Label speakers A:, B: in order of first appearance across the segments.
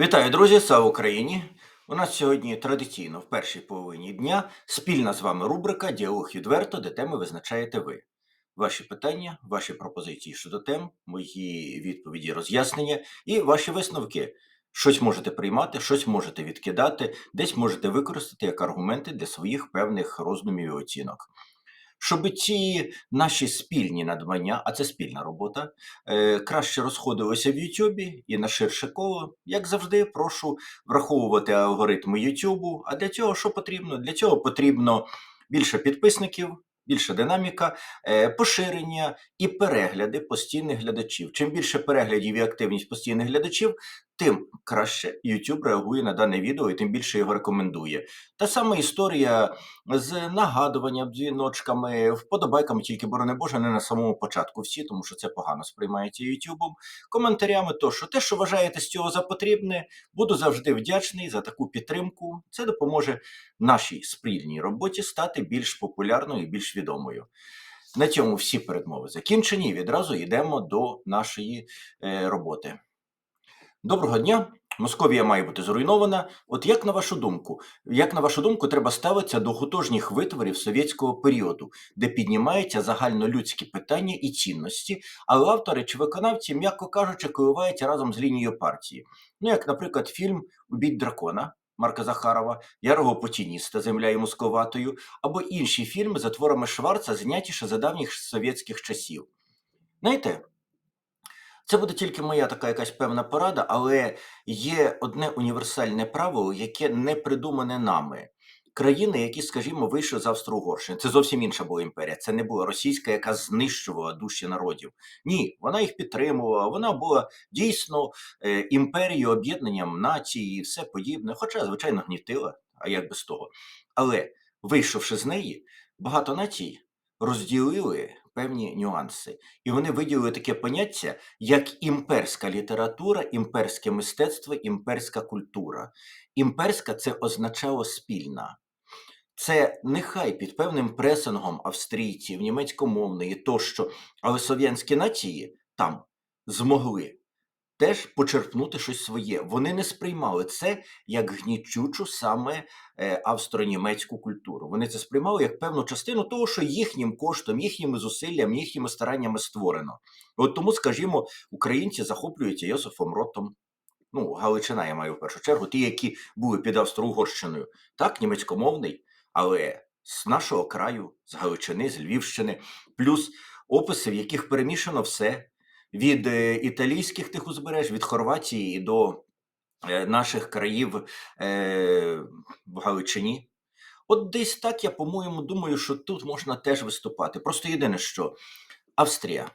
A: Вітаю, друзі! Слава Україні! У нас сьогодні традиційно в першій половині дня спільна з вами рубрика Діалог відверто, де теми визначаєте ви. Ваші питання, ваші пропозиції щодо тем, мої відповіді, роз'яснення і ваші висновки. Щось можете приймати, щось можете відкидати, десь можете використати як аргументи для своїх певних роздумів і оцінок. Щоб ці наші спільні надбання, а це спільна робота, е, краще розходилися в Ютубі і на ширше коло. Як завжди, прошу враховувати алгоритми Ютубу. А для цього що потрібно? Для цього потрібно більше підписників, більше динаміка, е, поширення і перегляди постійних глядачів. Чим більше переглядів і активність постійних глядачів, тим краще YouTube реагує на дане відео і тим більше його рекомендує. Та сама історія з нагадуванням, дзвіночками, вподобайками, тільки борони Боже, не на самому початку всі, тому що це погано сприймається Ютубом. Коментарями, то що те, що вважаєте з цього за потрібне, буду завжди вдячний за таку підтримку. Це допоможе нашій спільній роботі стати більш популярною і більш відомою. На цьому всі передмови закінчені, і відразу йдемо до нашої е, роботи. Доброго дня. Московія має бути зруйнована. От як на вашу думку, як на вашу думку, треба ставитися до художніх витворів совєтського періоду, де піднімаються загальнолюдські питання і цінності, але автори чи виконавці, м'яко кажучи, коливаються разом з лінією партії. Ну, як, наприклад, фільм Убіть дракона Марка Захарова, Ярого Путініста Земля і Московатою, або інші фільми за творами Шварца, зняті ще за давніх совєтських часів. Знаєте, це буде тільки моя така якась певна порада, але є одне універсальне правило, яке не придумане нами. Країни, які, скажімо, вийшли з Австро-Угорщини, це зовсім інша була імперія. Це не була російська, яка знищувала душі народів. Ні, вона їх підтримувала. Вона була дійсно е, імперією, об'єднанням націй і все подібне. Хоча, звичайно, гнітила, а як без того. Але вийшовши з неї, багато націй розділили певні нюанси, і вони виділили таке поняття, як імперська література, імперське мистецтво, імперська культура. Імперська це означало спільна. Це нехай під певним пресингом австрійців, німецькомовної тощо, але слов'янські нації там змогли теж почерпнути щось своє. Вони не сприймали це як гнічучу саме е, австро-німецьку культуру. Вони це сприймали як певну частину того, що їхнім коштом, їхніми зусиллями, їхніми стараннями створено. От тому, скажімо, українці захоплюються Йосифом Ротом. Ну, Галичина, я маю в першу чергу, ті, які були під Австро-Угорщиною, так, німецькомовний, але з нашого краю, з Галичини, з Львівщини, плюс описи, в яких перемішано все від е, італійських тих узбереж, від Хорватії до е, наших країв е, в Галичині. От десь так я, по-моєму, думаю, що тут можна теж виступати. Просто єдине, що Австрія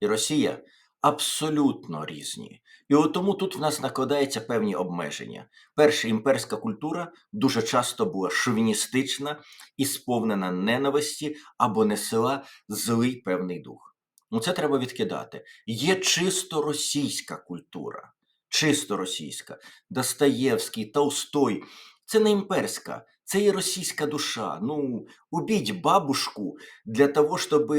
A: і Росія абсолютно різні. І от тому тут в нас накладаються певні обмеження. Перша імперська культура дуже часто була шовіністична і сповнена ненависті або несла злий певний дух. Ну, це треба відкидати. Є чисто російська культура, чисто російська. Достоєвський, Толстой. Це не імперська, це і російська душа. Ну, убить бабушку для того, щоб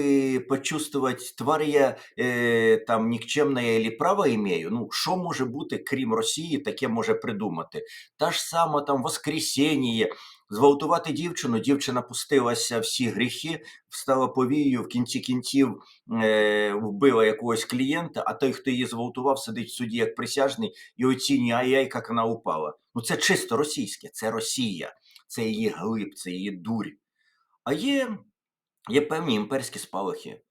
A: почувствовать, тварь я е, там нікчемне или право імею. Ну, що може бути, крім Росії, таке може придумати? Та ж сама там Воскресіння, зґвалтувати дівчину, дівчина пустилася всі гріхи, встала повією, в кінці кінців е, вбила якогось клієнта, а той, хто її зґвалтував, сидить в суді як присяжний і оцінює, ай-яй, як вона упала. Ну це чисто російське, це Росія, це її глиб, це її дурь. А є, є певні імперські спалахи.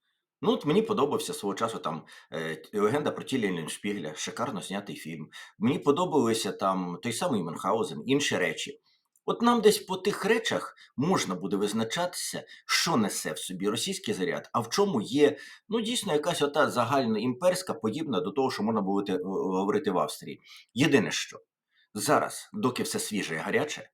A: Ну, от мені подобався свого часу там е, легенда про Тілі Ліншпігля, шикарно знятий фільм. Мені подобалося там той самий Мюнхгаузен, інші речі. От нам десь по тих речах можна буде визначатися, що несе в собі російський заряд, а в чому є ну дійсно якась ота загальноімперська, подібна до того, що можна було говорити в Австрії. Єдине що зараз, доки все свіже і гаряче,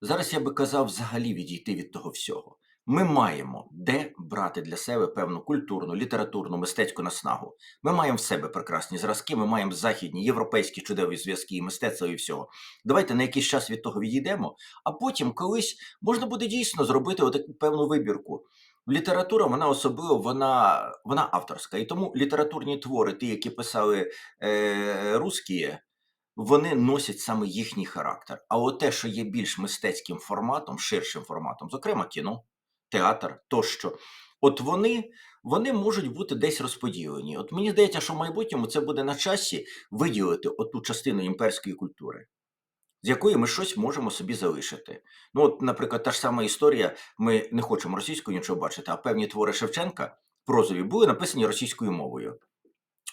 A: зараз я би казав взагалі відійти від того всього. Ми маємо де брати для себе певну культурну, літературну, мистецьку наснагу. Ми маємо в себе прекрасні зразки, ми маємо західні, європейські чудові зв'язки і мистецтва і всього. Давайте на якийсь час від того відійдемо, а потім колись можна буде дійсно зробити отаку певну вибірку. Література, вона особливо, вона, вона авторська. І тому літературні твори, ті, які писали е, русські, вони носять саме їхній характер. А от те, що є більш мистецьким форматом, ширшим форматом, зокрема кіно, театр тощо, от вони, вони можуть бути десь розподілені. От мені здається, що в майбутньому це буде на часі виділити оту частину імперської культури, з якої ми щось можемо собі залишити. Ну, от, наприклад, та ж сама історія, ми не хочемо російською нічого бачити, а певні твори Шевченка прозові були написані російською мовою.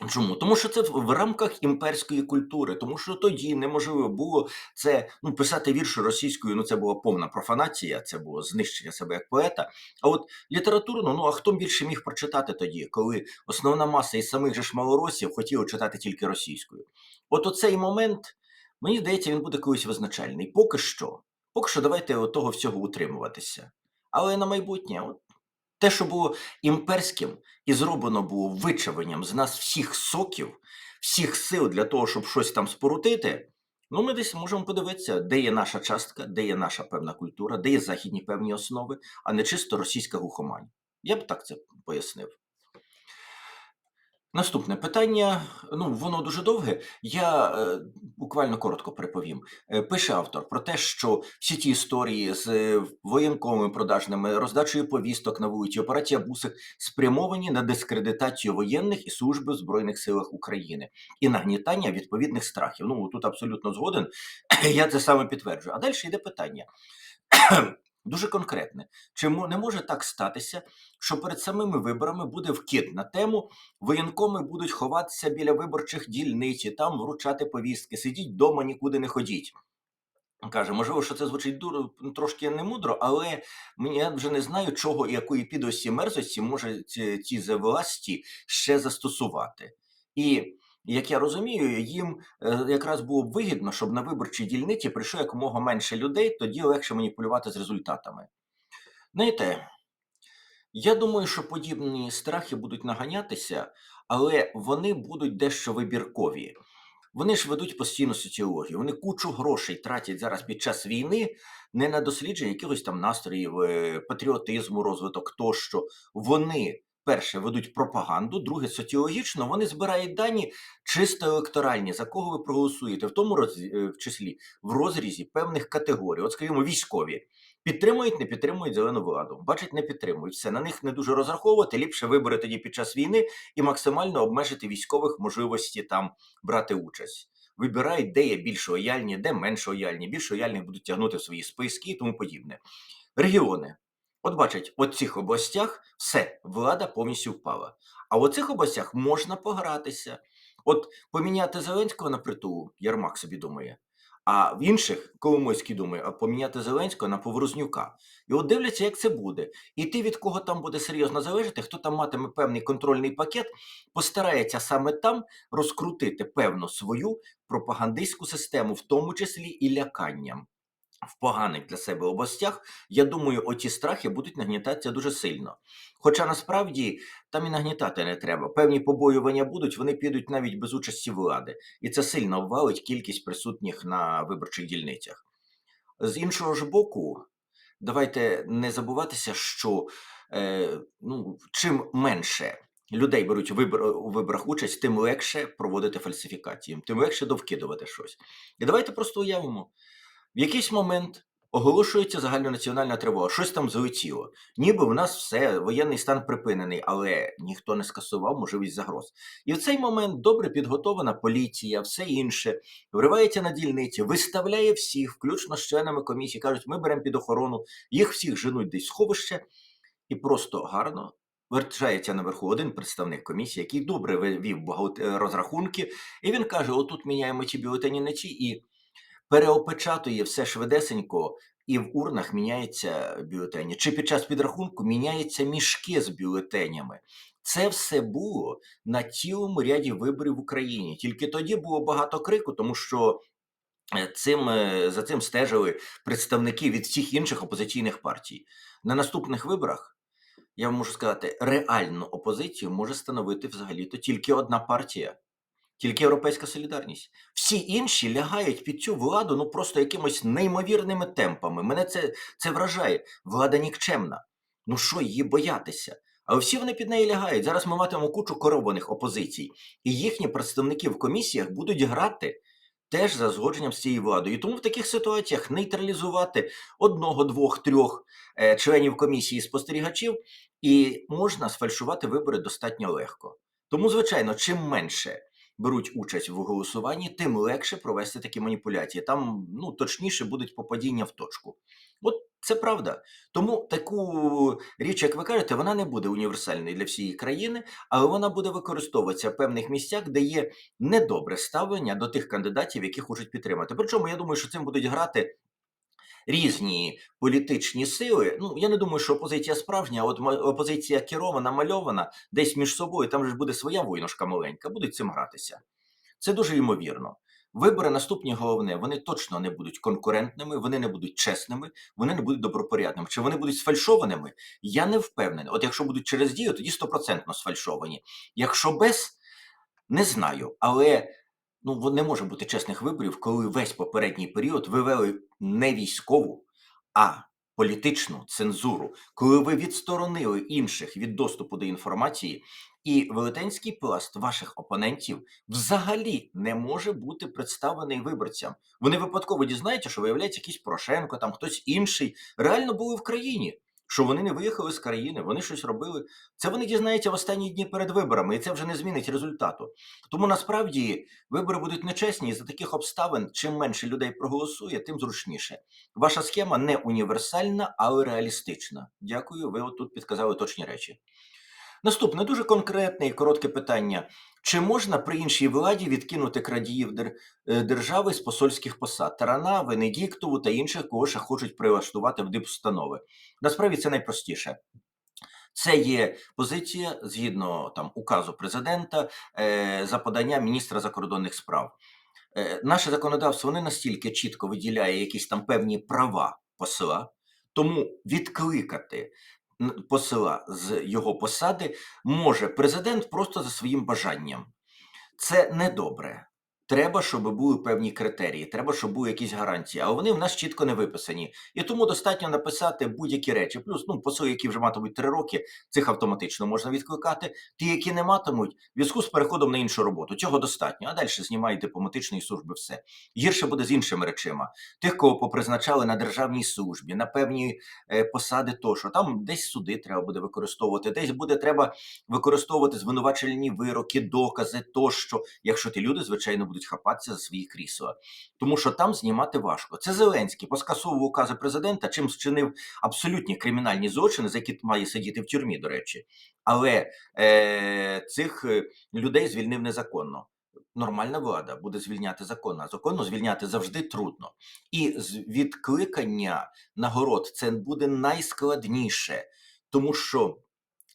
A: Чому? Тому що це в рамках імперської культури, тому що тоді неможливо було це ну, писати вірші російською. Ну це була повна профанація, це було знищення себе як поета. А от літературно, ну а хто більше міг прочитати тоді, коли основна маса із самих же ж малоросів хотіла читати тільки російською? От оцей момент, мені здається, він буде колись визначальний. Поки що, поки що, давайте от того всього утримуватися. Але на майбутнє, от те, що було імперським і зроблено було вичавленням з нас всіх соків, всіх сил для того, щоб щось там спорутити. Ну, ми десь можемо подивитися, де є наша частка, де є наша певна культура, де є західні певні основи, а не чисто російська глухомань. Я б так це пояснив. Наступне питання, ну воно дуже довге. Я е, буквально коротко приповім. Е, пише автор про те, що всі ті історії з е, воєнковими продажними, роздачею повісток на вулиці, операція Бусик спрямовані на дискредитацію воєнних і служби в Збройних силах України і нагнітання відповідних страхів. Ну тут абсолютно згоден. Я це саме підтверджую. А далі йде питання. Дуже конкретне. Чи не може так статися, що перед самими виборами буде вкид на тему воєнкоми будуть ховатися біля виборчих дільниць, там вручати повістки, сидіть вдома, нікуди не ходіть. Каже, можливо, що це звучить дуро, ну, трошки немудро, але я вже не знаю, чого і якої підості мерзості може ці, ці власті ще застосувати. І як я розумію, їм е, якраз було б вигідно, щоб на виборчій дільниці прийшло якомога менше людей, тоді легше маніпулювати з результатами. Знаєте, я думаю, що подібні страхи будуть наганятися, але вони будуть дещо вибіркові. Вони ж ведуть постійну соціологію. Вони кучу грошей тратять зараз під час війни не на дослідження якихось там настроїв, е, патріотизму, розвиток тощо. Вони перше ведуть пропаганду, друге соціологічно. Вони збирають дані чисто електоральні, за кого ви проголосуєте, в тому роз- е, в числі в розрізі певних категорій. От скажімо, військові. Підтримують, не підтримують зелену владу. Бачать, не підтримують. Все на них не дуже розраховувати. Ліпше вибори тоді під час війни і максимально обмежити військових можливості там брати участь. Вибирають, де є більш лояльні, де менш лояльні, більш лояльних будуть тягнути в свої списки і тому подібне. Регіони. От бачать, в цих областях все, влада повністю впала. А в цих областях можна погратися. От поміняти Зеленського на притулу, Ярмак собі думає. А в інших Коломойський думає, а поміняти Зеленського на Поворознюка. І от дивляться, як це буде. І ти від кого там буде серйозно залежати, хто там матиме певний контрольний пакет, постарається саме там розкрутити певну свою пропагандистську систему, в тому числі і ляканням. В поганих для себе областях, я думаю, оті страхи будуть нагнітатися дуже сильно. Хоча насправді там і нагнітати не треба. Певні побоювання будуть, вони підуть навіть без участі влади, і це сильно обвалить кількість присутніх на виборчих дільницях. З іншого ж боку, давайте не забуватися, що е, ну, чим менше людей беруть у, вибор, у виборах участь, тим легше проводити фальсифікації, тим легше довкидувати щось. І давайте просто уявимо, в якийсь момент оголошується загальнонаціональна тривога, щось там злетіло. Ніби в нас все, воєнний стан припинений, але ніхто не скасував можливість загроз. І в цей момент добре підготовлена поліція, все інше, вривається на дільниці, виставляє всіх, включно з членами комісії, кажуть, ми беремо під охорону, їх всіх женуть десь в сховище, і просто гарно. Вертається наверху один представник комісії, який добре вів розрахунки, і він каже: отут міняємо ті бюлетені на ті, і переопечатує все швидесенько, і в урнах міняються бюлетені. Чи під час підрахунку міняються мішки з бюлетенями. Це все було на цілому ряді виборів в Україні. Тільки тоді було багато крику, тому що е, цим, е, за цим стежили представники від всіх інших опозиційних партій. На наступних виборах я вам можу сказати, реальну опозицію може становити взагалі-то тільки одна партія. Тільки Європейська солідарність. Всі інші лягають під цю владу ну просто якимось неймовірними темпами. Мене це, це вражає. Влада нікчемна. Ну що її боятися? А всі вони під неї лягають. Зараз ми матимемо кучу корованих опозицій, і їхні представники в комісіях будуть грати теж за згодженням з цією владою. І тому в таких ситуаціях нейтралізувати одного, двох, трьох е, членів комісії спостерігачів і можна сфальшувати вибори достатньо легко. Тому, звичайно, чим менше беруть участь в голосуванні, тим легше провести такі маніпуляції. Там ну точніше будуть попадіння в точку. От це правда. Тому таку річ, як ви кажете, вона не буде універсальною для всієї країни, але вона буде використовуватися в певних місцях, де є недобре ставлення до тих кандидатів, які хочуть підтримати. Причому я думаю, що цим будуть грати. Різні політичні сили. Ну я не думаю, що опозиція справжня, а от опозиція керована, мальована десь між собою. Там же ж буде своя войнушка маленька, будуть цим гратися. Це дуже ймовірно. Вибори наступні головне, вони точно не будуть конкурентними, вони не будуть чесними, вони не будуть добропорядними. Чи вони будуть сфальшованими? Я не впевнений. От якщо будуть через дію, тоді стопроцентно сфальшовані. Якщо без, не знаю. Але ну не може бути чесних виборів, коли весь попередній період ви вели не військову, а політичну цензуру, коли ви відсторонили інших від доступу до інформації, і велетенський пласт ваших опонентів взагалі не може бути представлений виборцям. Вони випадково дізнаються, що виявляється якийсь Порошенко, там хтось інший реально були в країні. Що вони не виїхали з країни, вони щось робили. Це вони дізнаються в останні дні перед виборами, і це вже не змінить результату. Тому насправді вибори будуть нечесні, і за таких обставин, чим менше людей проголосує, тим зручніше. Ваша схема не універсальна, але реалістична. Дякую, ви отут підказали точні речі. Наступне дуже конкретне і коротке питання: чи можна при іншій владі відкинути крадіїв е, держави з посольських посад Тарана, Венедіктову та інших, кого ще хочуть прилаштувати в дипустанови? Насправді це найпростіше. Це є позиція згідно там указу президента е, за подання міністра закордонних справ. Е, наше законодавство не настільки чітко виділяє якісь там певні права посла, тому відкликати посла з його посади може президент просто за своїм бажанням. Це недобре. Треба, щоб були певні критерії, треба, щоб були якісь гарантії, а вони в нас чітко не виписані. І тому достатньо написати будь-які речі. Плюс, ну, посли, які вже матимуть три роки, цих автоматично можна відкликати. Ті, які не матимуть, в зв'язку з переходом на іншу роботу. Цього достатньо. А далі знімають дипломатичної служби все. Гірше буде з іншими речима. Тих, кого попризначали на державній службі, на певні е, посади, тощо. Там десь суди треба буде використовувати, десь буде треба використовувати звинувачувальні вироки, докази тощо, якщо ті люди, звичайно, будуть хапатися за свої крісла. Тому що там знімати важко. Це Зеленський поскасовував укази президента, чим зчинив абсолютні кримінальні злочини, за які має сидіти в тюрмі, до речі. Але е, цих е, людей звільнив незаконно. Нормальна влада буде звільняти законно, а законно звільняти завжди трудно. І з відкликання нагород це буде найскладніше, тому що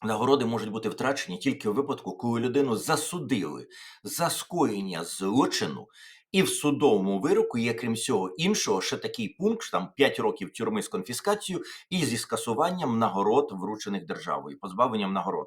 A: нагороди можуть бути втрачені тільки в випадку, коли людину засудили за скоєння злочину, і в судовому вироку є, крім всього іншого, ще такий пункт, що там 5 років тюрми з конфіскацією і зі скасуванням нагород, вручених державою, позбавленням нагород.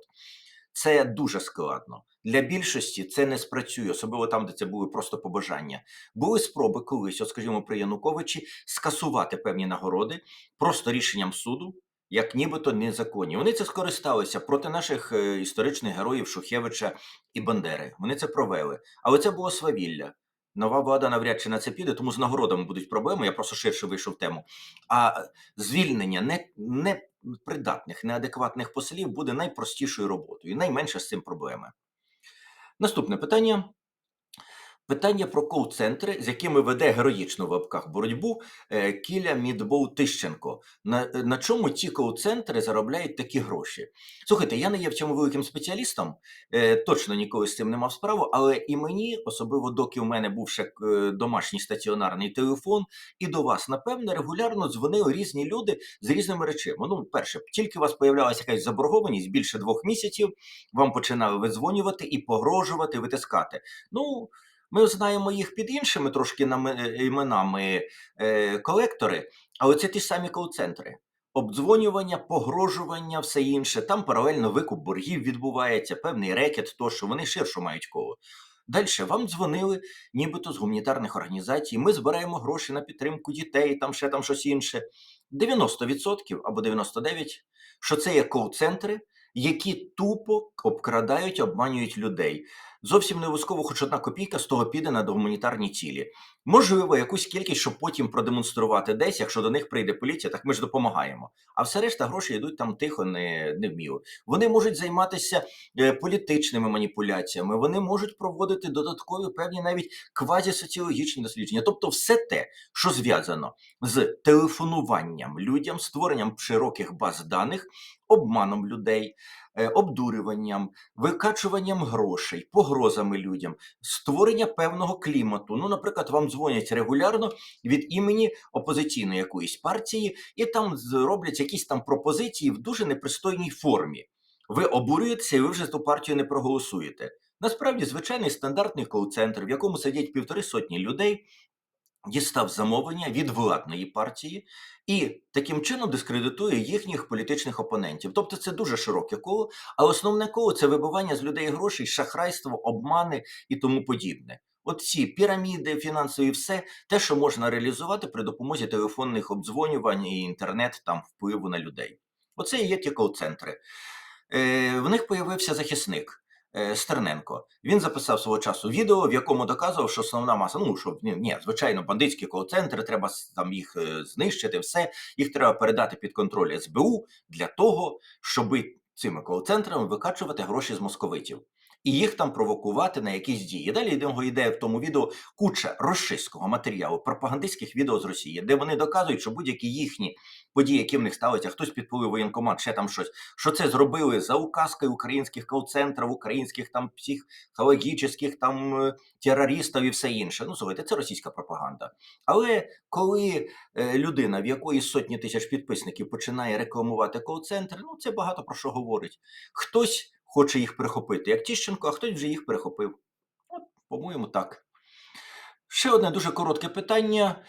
A: Це дуже складно. Для більшості це не спрацює, особливо там, де це були просто побажання. Були спроби колись, от скажімо, при Януковичі, скасувати певні нагороди просто рішенням суду, як нібито незаконні. Вони це скористалися проти наших е, історичних героїв Шухевича і Бандери. Вони це провели. Але це було свавілля. Нова влада навряд чи на це піде, тому з нагородами будуть проблеми. Я просто ширше вийшов тему. А звільнення не, не придатних, неадекватних послів буде найпростішою роботою і найменше з цим проблеми. Наступне питання. Питання про кол-центри, з якими веде героїчну в лапках боротьбу е, Кіля Мідбоу Тищенко. На, е, на чому ці кол-центри заробляють такі гроші? Слухайте, я не є в цьому великим спеціалістом, е, точно ніколи з цим не мав справу, але і мені, особливо доки в мене був ще домашній стаціонарний телефон, і до вас, напевне, регулярно дзвонили різні люди з різними речами. Ну, перше, тільки у вас появлялася якась заборгованість більше двох місяців, вам починали видзвонювати і погрожувати, витискати. Ну, ми знаємо їх під іншими трошки іменами е, колектори, але це ті ж самі кол-центри. Обдзвонювання, погрожування, все інше. Там паралельно викуп боргів відбувається, певний рекет, то що вони ширше мають коло. Далі вам дзвонили, нібито з гуманітарних організацій. Ми збираємо гроші на підтримку дітей, там ще там щось інше. 90% або 99%, що це є кол-центри, які тупо обкрадають, обманюють людей. Зовсім не обов'язково, хоч одна копійка з того піде на гуманітарні цілі. Можливо, якусь кількість, щоб потім продемонструвати десь, якщо до них прийде поліція, так ми ж допомагаємо. А все решта гроші йдуть там тихо, не, не вміло. Вони можуть займатися е, політичними маніпуляціями, вони можуть проводити додаткові певні навіть квазісоціологічні дослідження. Тобто, все те, що зв'язано з телефонуванням людям, створенням широких баз даних, обманом людей, обдурюванням, викачуванням грошей, погрозами людям, створення певного клімату. Ну, наприклад, вам дзвонять регулярно від імені опозиційної якоїсь партії, і там з- роблять якісь там пропозиції в дуже непристойній формі. Ви обурюєтеся, і ви вже ту партію не проголосуєте. Насправді, звичайний стандартний кол-центр, в якому сидять півтори сотні людей, дістав замовлення від владної партії і таким чином дискредитує їхніх політичних опонентів. Тобто це дуже широке коло, а основне коло це вибивання з людей грошей, шахрайство, обмани і тому подібне. От ці піраміди, фінансові, все те, що можна реалізувати при допомозі телефонних обдзвонювань і інтернет там впливу на людей. Оце є ті кол-центри. Е, в них появився захисник. Е, Стерненко. Він записав свого часу відео, в якому доказував, що основна маса, ну що ні, ні звичайно, бандитські кол-центри, треба там їх е, знищити, все їх треба передати під контроль СБУ для того, щоб цими кол-центрами викачувати гроші з московитів і їх там провокувати на якісь дії. Далі йдемо йде в тому відео куча російського матеріалу, пропагандистських відео з Росії, де вони доказують, що будь-які їхні події, які в них сталися, хтось підпалив воєнкомат, ще там щось що це зробили за указкою українських кол-центрів, українських там психологічних там е, терористів і все інше. Ну, слухайте, це російська пропаганда. Але коли е, людина, в якої сотні тисяч підписників, починає рекламувати кол-центр, ну це багато про що говорить. Хтось хоче їх перехопити, як Тіщенко, а хтось вже їх перехопив. От, по-моєму, так. Ще одне дуже коротке питання.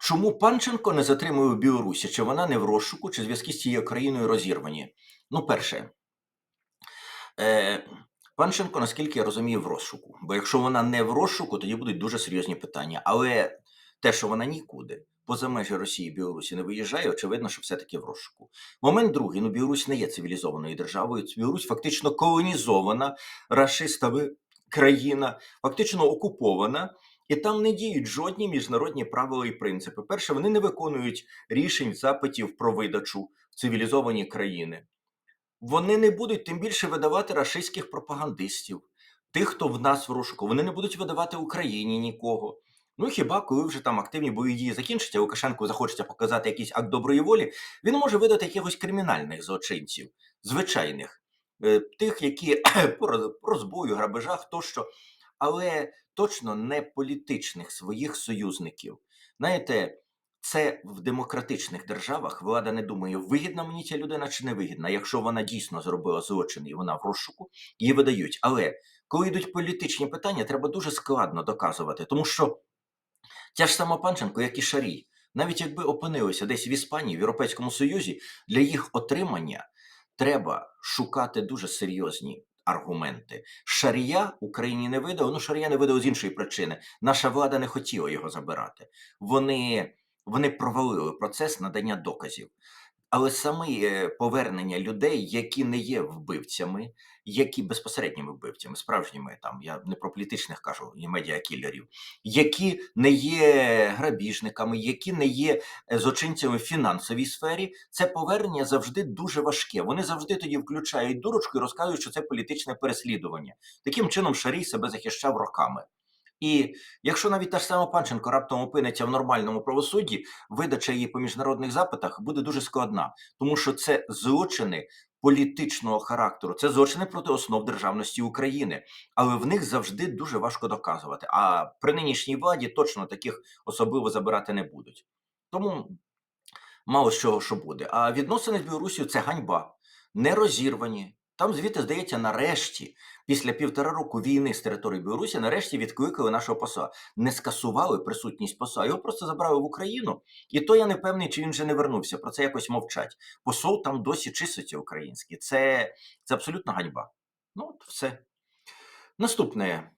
A: Чому Панченко не затримує в Білорусі? Чи вона не в розшуку, чи зв'язки з цією країною розірвані? Ну, перше, е, Панченко, наскільки я розумію, в розшуку. Бо якщо вона не в розшуку, тоді будуть дуже серйозні питання. Але те, що вона нікуди поза межі Росії і Білорусі не виїжджає, очевидно, що все-таки в розшуку. Момент другий: ну Білорусь не є цивілізованою державою. Білорусь фактично колонізована рашистами країна, фактично окупована. І там не діють жодні міжнародні правила і принципи. Перше, вони не виконують рішень запитів про видачу в цивілізовані країни. Вони не будуть тим більше видавати рашистських пропагандистів, тих, хто в нас в розшуку. Вони не будуть видавати Україні нікого. Ну хіба коли вже там активні бойові дії закінчаться, Лукашенку захочеться показати якийсь акт доброї волі, він може видати якихось кримінальних злочинців, звичайних, е, тих, які по розбою, грабежах тощо, але точно не політичних своїх союзників. Знаєте, це в демократичних державах влада не думає, вигідна мені ця людина чи не вигідна. Якщо вона дійсно зробила злочин і вона в розшуку, її видають. Але коли йдуть політичні питання, треба дуже складно доказувати, тому що Тя ж сама Панченко, як і Шарій, навіть якби опинилися десь в Іспанії, в Європейському Союзі, для їх отримання треба шукати дуже серйозні аргументи. Шарія Україні не видав, ну Шарія не видав з іншої причини. Наша влада не хотіла його забирати. Вони, вони провалили процес надання доказів. Але саме е, повернення людей, які не є вбивцями, які безпосередніми вбивцями, справжніми там, я не про політичних кажу, і медіакілерів, які не є грабіжниками, які не є е, злочинцями в фінансовій сфері, це повернення завжди дуже важке. Вони завжди тоді включають дурочку і розказують, що це політичне переслідування. Таким чином Шарій себе захищав роками. І якщо навіть та ж сама Панченко раптом опиниться в нормальному правосудді, видача її по міжнародних запитах буде дуже складна, тому що це злочини політичного характеру, це злочини проти основ державності України, але в них завжди дуже важко доказувати. А при нинішній владі точно таких особливо забирати не будуть. Тому мало з чого що буде. А відносини з Білорусію це ганьба, не розірвані. Там звідти, здається, нарешті, після півтора року війни з території Білорусі, нарешті відкликали нашого посла. Не скасували присутність посла, його просто забрали в Україну. І то я не певний, чи він вже не вернувся. Про це якось мовчать. Посол там досі чиститься український. Це, це абсолютна ганьба. Ну, от все. Наступне.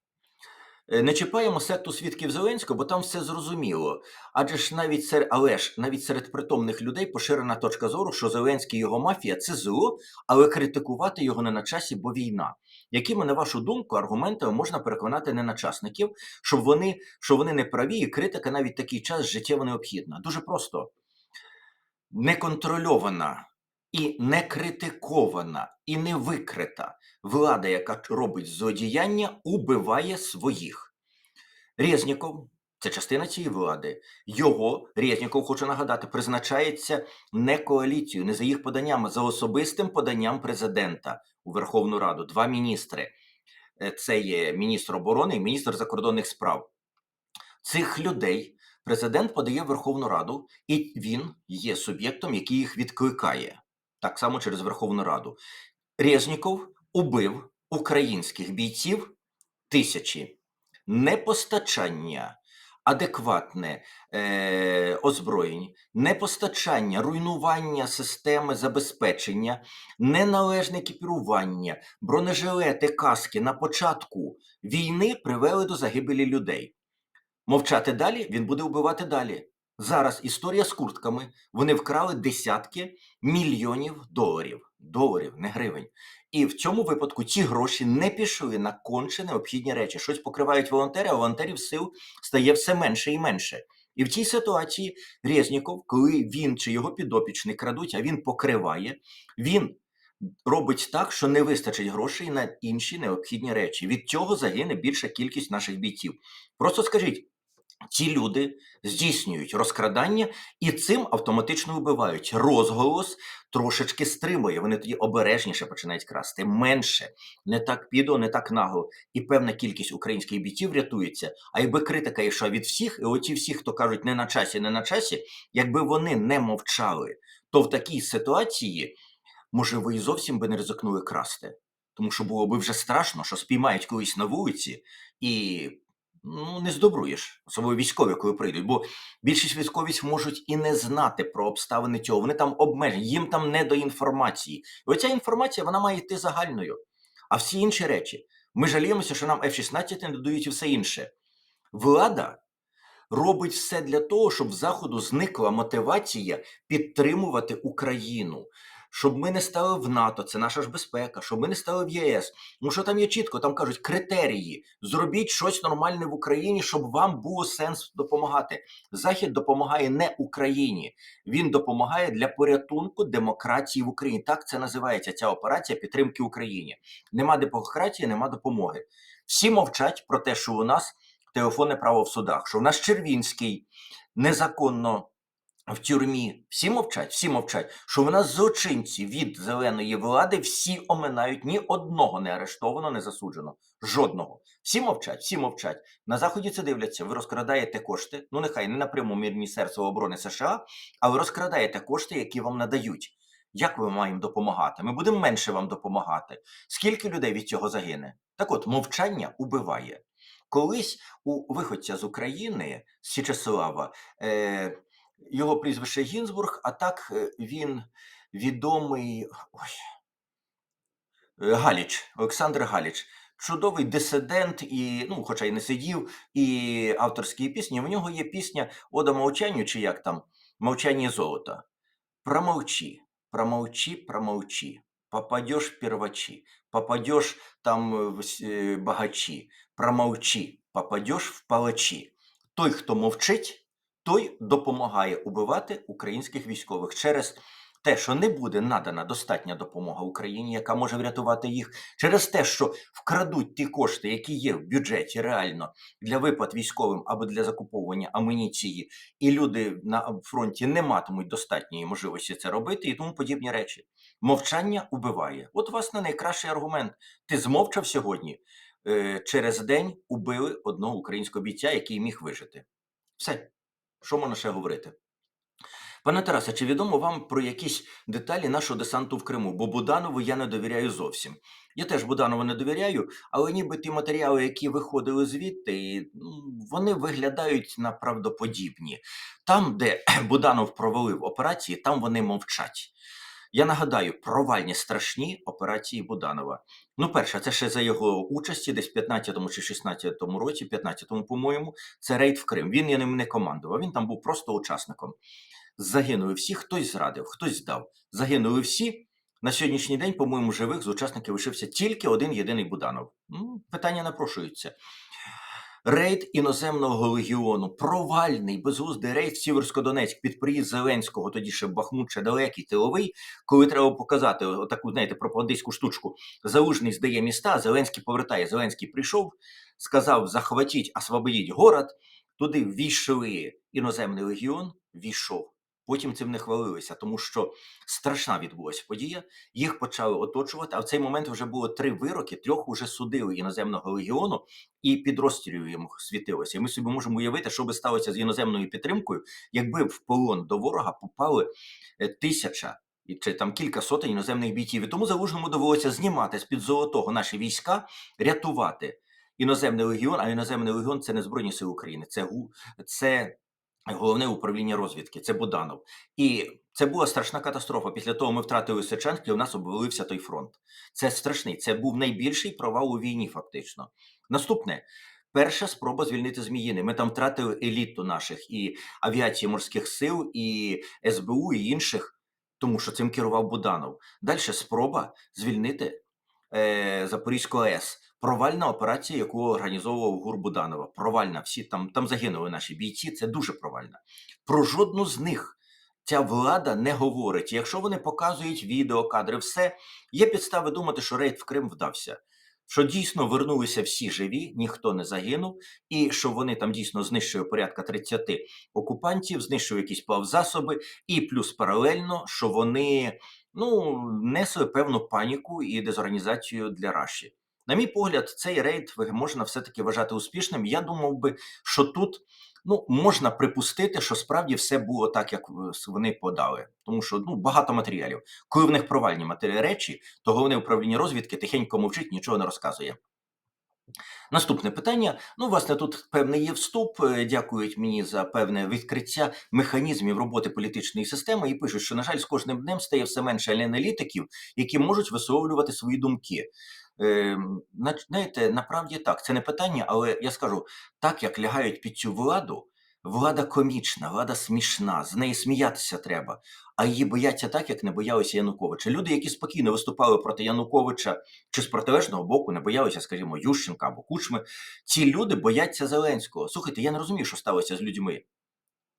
A: Е, Не чіпаємо секту свідків Зеленського, бо там все зрозуміло. Адже ж навіть серед, але ж навіть серед притомних людей поширена точка зору, що Зеленський і його мафія це зло, але критикувати його не на часі, бо війна. Якими, на вашу думку, аргументами можна переконати неначасників, щоб вони, що вони не праві, і критика навіть такий час життєво необхідна? Дуже просто неконтрольована і не критикована, і не викрита влада, яка робить злодіяння, убиває своїх. Резніков це частина цієї влади. Його Резніков, хочу нагадати, призначається не коаліцією, не за їх поданням, а за особистим поданням президента у Верховну Раду. Два міністри. Е, Це є міністр оборони і міністр закордонних справ. Цих людей президент подає в Верховну Раду, і він є суб'єктом, який їх відкликає. Так само через Верховну Раду. Резніков убив українських бійців тисячі непостачання, адекватне е, озброєнь, непостачання, руйнування системи забезпечення, неналежне екіпірування, бронежилети, каски на початку війни привели до загибелі людей. Мовчати далі, він буде вбивати далі. Зараз історія з куртками. Вони вкрали десятки мільйонів доларів. Доларів, не гривень. І в цьому випадку ці гроші не пішли на конче необхідні речі. Щось покривають волонтери, а волонтерів сил стає все менше і менше. І в цій ситуації Резніков, коли він чи його підопічний крадуть, а він покриває, він робить так, що не вистачить грошей на інші необхідні речі. Від цього загине більша кількість наших бійців. Просто скажіть. Ці люди здійснюють розкрадання і цим автоматично вбивають. Розголос трошечки стримує. Вони тоді обережніше починають красти, менше, не так підо, не так нагло. І певна кількість українських бійців рятується. А якби критика йшла від всіх, і оті всі, хто кажуть не на часі, не на часі, якби вони не мовчали, то в такій ситуації, може, ви і зовсім би не ризикнули красти. Тому що було би вже страшно, що спіймають колись на вулиці і ну, не здобруєш, особливо військові, коли прийдуть. Бо більшість військових можуть і не знати про обставини цього. Вони там обмежені, їм там не до інформації. І оця інформація вона має йти загальною. А всі інші речі. Ми жаліємося, що нам F-16 не додають і все інше. Влада робить все для того, щоб в заходу зникла мотивація підтримувати Україну. Щоб ми не стали в НАТО, це наша ж безпека, щоб ми не стали в ЄС. Ну що там є чітко, там кажуть критерії. Зробіть щось нормальне в Україні, щоб вам було сенс допомагати. Захід допомагає не Україні, він допомагає для порятунку демократії в Україні. Так це називається ця операція підтримки Україні. Нема демократії, нема допомоги. Всі мовчать про те, що у нас телефонне право в судах, що у нас Червінський незаконно в тюрмі. Всі мовчать, всі мовчать, що в нас злочинці від зеленої влади всі оминають, ні одного не арештовано, не засуджено. Жодного. Всі мовчать, всі мовчать. На заході це дивляться. Ви розкрадаєте кошти. Ну нехай не напряму Міністерства оборони США, а ви розкрадаєте кошти, які вам надають. Як ми маємо допомагати? Ми будемо менше вам допомагати. Скільки людей від цього загине? Так от, мовчання убиває. Колись у виходця з України, з Січеслава, е, його прізвище Гінзбург, а так е, він відомий ой, е, Галіч, Олександр Галіч. Чудовий дисидент, і, ну, хоча й не сидів, і авторські пісні. В нього є пісня Ода мовчанню, чи як там Мовчання золота. Промолчи, промолчи. Попадешь в первачи, попадешь там в е, багачі, промовчи, попадеш в палачі. Той, хто мовчить, той допомагає убивати українських військових через те, що не буде надана достатня допомога Україні, яка може врятувати їх, через те, що вкрадуть ті кошти, які є в бюджеті реально для виплат військовим або для закуповування амуніції, і люди на фронті не матимуть достатньої можливості це робити, і тому подібні речі. Мовчання убиває. От, власне, найкращий аргумент. Ти змовчав сьогодні. Е, через день убили одного українського бійця, який міг вижити. Все. Що можна ще говорити? Пане Тарасе, чи відомо вам про якісь деталі нашого десанту в Криму? Бо Буданову я не довіряю зовсім. Я теж Буданову не довіряю, але ніби ті матеріали, які виходили звідти, ну, вони виглядають на правдоподібні. Там, де Буданов провалив операції, там вони мовчать. Я нагадаю, провальні страшні операції Буданова. Ну, перше, це ще за його участі, десь в 15-му чи 16-му році, 15-му, по-моєму, це рейд в Крим. Він ним не командував, він там був просто учасником. Загинули всі, хтось зрадив, хтось здав. Загинули всі, На сьогоднішній день, по-моєму, живих з учасників лишився тільки один єдиний Буданов. Ну, питання напрошуються. Рейд іноземного легіону, провальний, безглуздий рейд в Сіверсько-Донецьк під приїзд Зеленського, тоді ще Бахмут, ще далекий тиловий, коли треба показати таку, знаєте, пропагандистську штучку. Залужний здає міста, Зеленський повертає. Зеленський прийшов, сказав: захватіть, освободіть город. Туди ввійшли іноземний легіон, війшов. Потім цим не хвалилися, тому що страшна відбулася подія. Їх почали оточувати. А в цей момент вже було три вироки, трьох уже судили іноземного легіону, і підрозділів їм світилося. І ми собі можемо уявити, що би сталося з іноземною підтримкою, якби в полон до ворога попали е, тисяча чи там кілька сотень іноземних бійців. І тому залужному довелося знімати з під золотого наші війська, рятувати іноземний легіон. А іноземний легіон це не збройні сили України, це це. Головне управління розвідки це Буданов, і це була страшна катастрофа. Після того ми втратили Сечанськ, і у нас обвалився той фронт. Це страшний. Це був найбільший провал у війні. Фактично, наступне перша спроба звільнити Зміїни. Ми там втратили еліту наших і авіації морських сил, і СБУ, і інших, тому що цим керував Буданов. Далі спроба звільнити е, Запорізьку АЕС. Провальна операція, яку організовував ГУР Буданова. Провальна. Всі там там загинули наші бійці. Це дуже провальна. Про жодну з них ця влада не говорить. Якщо вони показують відео, кадри, все є підстави думати, що рейд в Крим вдався. Що дійсно вернулися всі живі, ніхто не загинув, і що вони там дійсно знищили порядка 30 окупантів, знищили якісь плавзасоби, і плюс паралельно, що вони ну несли певну паніку і дезорганізацію для Раші. На мій погляд, цей рейд можна все-таки вважати успішним. Я думав би, що тут ну, можна припустити, що справді все було так, як вони подали. Тому що ну, багато матеріалів. Коли в них провальні матеріалі речі, то головне управління розвідки тихенько мовчить, нічого не розказує. Наступне питання. Ну, власне, тут певний є вступ. Е, дякують мені за певне відкриття механізмів роботи політичної системи і пишуть, що, на жаль, з кожним днем стає все менше аналітиків, які можуть висловлювати свої думки. Е, знаєте, направді так, це не питання, але я скажу так, як лягають під цю владу. Влада комічна, влада смішна, з неї сміятися треба, а її бояться так, як не боялися Януковича. Люди, які спокійно виступали проти Януковича чи з протилежного боку, не боялися, скажімо, Ющенка або Кучми. Ці люди бояться Зеленського. Слухайте, я не розумію, що сталося з людьми.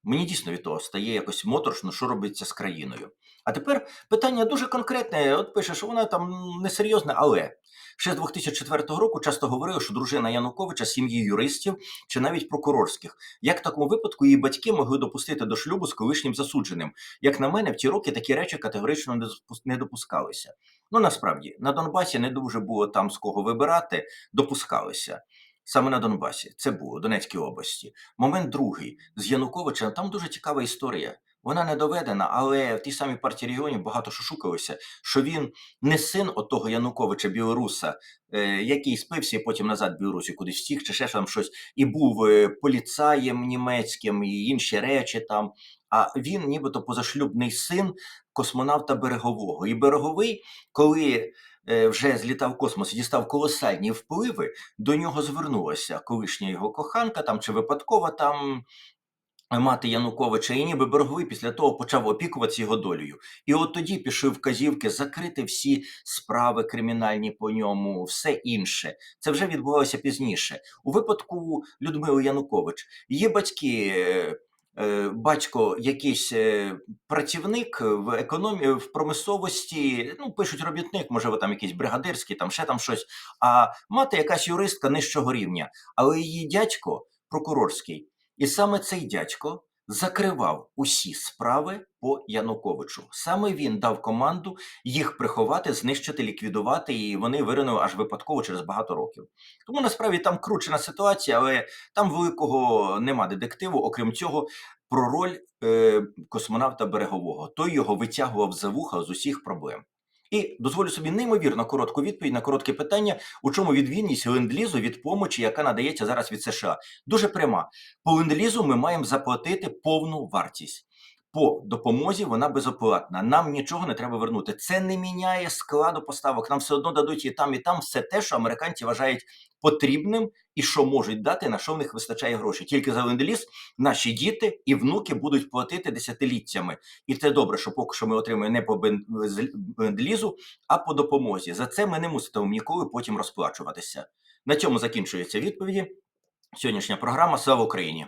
A: Мені дійсно від того стає якось моторошно, що робиться з країною. А тепер питання дуже конкретне. От пише, що вона там несерйозна, але ще з 2004 року часто говорили, що дружина Януковича сім'ї юристів чи навіть прокурорських. Як в такому випадку її батьки могли допустити до шлюбу з колишнім засудженим? Як на мене, в ті роки такі речі категорично не допускалися. Ну насправді на Донбасі не дуже було там з кого вибирати, допускалися. Саме на Донбасі це було Донецькій області. Момент другий з Януковичем. Там дуже цікава історія. Вона не доведена, але в тій самій партії регіонів багато що шукалося, що він не син отого Януковича Білоруса, е, який спився і потім назад в Білорусі кудись втік, чи ще там щось, і був е, поліцаєм німецьким і інші речі там. А він, нібито позашлюбний син космонавта берегового. І береговий, коли е, вже злітав в космос і дістав колосальні впливи, до нього звернулася колишня його коханка там чи випадкова там мати Януковича, і ніби Берговий після того почав опікуватися його долею. І от тоді пішли вказівки закрити всі справи кримінальні по ньому, все інше. Це вже відбувалося пізніше. У випадку Людмили Янукович її батьки. Е, е, батько якийсь е, працівник в економії в промисловості, ну пишуть робітник, можливо, там якийсь бригадирський, там ще там щось. А мати якась юристка нижчого рівня, але її дядько прокурорський і саме цей дядько закривав усі справи по Януковичу. Саме він дав команду їх приховати, знищити, ліквідувати, і вони виринули аж випадково через багато років. Тому насправді там кручена ситуація, але там великого нема детективу. Окрім цього, про роль е, космонавта берегового той його витягував за вуха з усіх проблем. І дозволю собі неймовірно коротку відповідь на коротке питання, у чому відмінність ленд-лізу від помочі, яка надається зараз від США. Дуже пряма. По ленд-лізу ми маємо заплатити повну вартість. по допомозі вона безоплатна. Нам нічого не треба вернути. Це не міняє складу поставок. Нам все одно дадуть і там, і там все те, що американці вважають потрібним і що можуть дати, на що в них вистачає грошей. Тільки за ленд-ліз наші діти і внуки будуть платити десятиліттями. І це добре, що поки що ми отримуємо не по ленд-лізу, а по допомозі. За це ми не мусимо ніколи потім розплачуватися. На цьому закінчується відповіді. Сьогоднішня програма. Слава Україні!